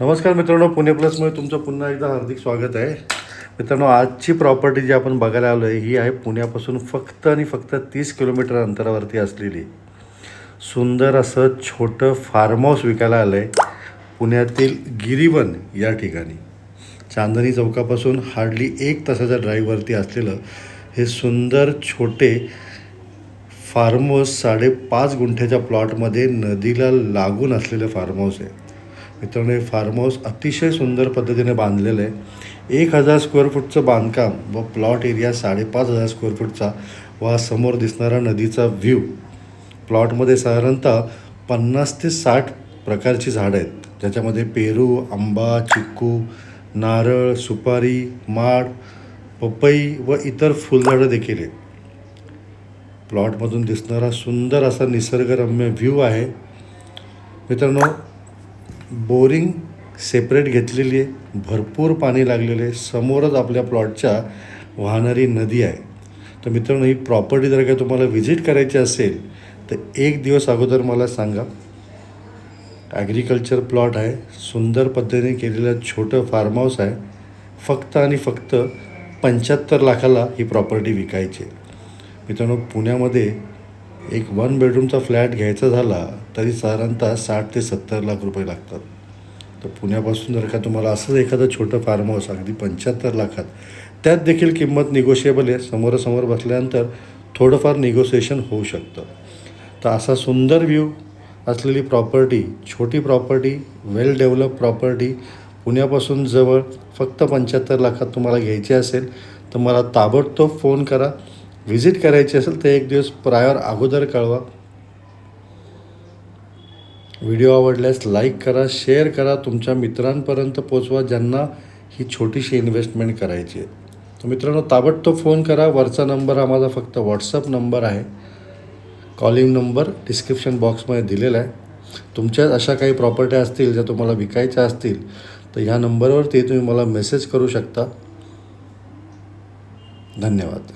नमस्कार मित्रांनो पुणे प्लसमध्ये तुमचं पुन्हा एकदा हार्दिक स्वागत आहे. मित्रांनो आजची प्रॉपर्टी जी आपण बघायला आलो आहे ही आहे पुण्यापासून फक्त आणि फक्त तीस किलोमीटर अंतरावरती असलेली. सुंदर असं छोटं फार्म हाऊस विकायला आलं आहे पुण्यातील गिरीवन या ठिकाणी. चांदणी चौकापासून हार्डली एक तासाच्या ड्राईव्हवरती असलेलं हे सुंदर छोटे फार्म हाऊस साडेपाच गुंठ्याच्या प्लॉटमध्ये नदीला लागून असलेलं फार्म हाऊस आहे. मित्रांनो हे फार्म हाऊस अतिशय सुंदर पद्धतीने बांधलेलं आहे. एक हजार स्क्वेअर फूटचं बांधकाम व प्लॉट एरिया साडेपाच हजार स्क्वेअर फूटचा व हा समोर दिसणारा नदीचा व्ह्यू प्लॉटमध्ये साधारणतः पन्नास ते साठ प्रकारची झाडं आहेत. ज्याच्यामध्ये पेरू आंबा चिक्कू नारळ सुपारी माड पपई व इतर फुलझाडं देखील आहेत. प्लॉटमधून दिसणारा सुंदर असा निसर्गरम्य व्ह्यू आहे. मित्रांनो बोरिंग सेपरेट घेतलेली आहे भरपूर पाणी लागलेले आहे. समोरच आपल्या प्लॉटच्या वाहणारी नदी आहे. तर मित्रांनो ही प्रॉपर्टी जर का तुम्हाला व्हिजिट करायची असेल तर एक दिवस अगोदर मला सांगा. ॲग्रिकल्चर प्लॉट आहे सुंदर पद्धतीने केलेलं छोटं फार्म हाऊस आहे. फक्त आणि फक्त पंच्याहत्तर लाखाला ही प्रॉपर्टी विकायची आहे. मित्रांनो पुण्यामध्ये एक वन बेडरूमचा फ्लॅट घ्यायचा झाला तरी साधारणतः साठ ते सत्तर लाख रुपये लागतात. तर पुण्यापासून जर का तुम्हाला असंच एखादं छोटं फार्म हाऊस अगदी पंच्याहत्तर लाखात त्यात देखील किंमत निगोशिएबल आहे. समोरासमोर बसल्यानंतर थोडंफार निगोसिएशन होऊ शकतं. तर असा सुंदर व्ह्यू असलेली प्रॉपर्टी छोटी प्रॉपर्टी वेल डेव्हलप प्रॉपर्टी पुण्यापासून जवळ फक्त पंच्याहत्तर लाखात तुम्हाला घ्यायची असेल तर मला ताबडतोब फोन करा. व्हिजिट करायची असेल तर एक दिवस प्रायर अगोदर कळवा. व्हिडिओ आवडल्यास लाईक करा शेअर करा तुमच्या मित्रांपर्यंत पोचवा ज्यांना ही छोटीशी इन्व्हेस्टमेंट करायची आहे. तर मित्रांनो ताबडतोब फोन करा. वरचा नंबर हा माझा फक्त व्हॉट्सअप नंबर आहे. कॉलिंग नंबर डिस्क्रिप्शन बॉक्समध्ये दिलेला आहे. तुमच्या अशा काही प्रॉपर्ट्या असतील ज्या तुम्हाला विकायच्या असतील तर ह्या नंबरवरती तुम्ही मला मेसेज करू शकता. धन्यवाद.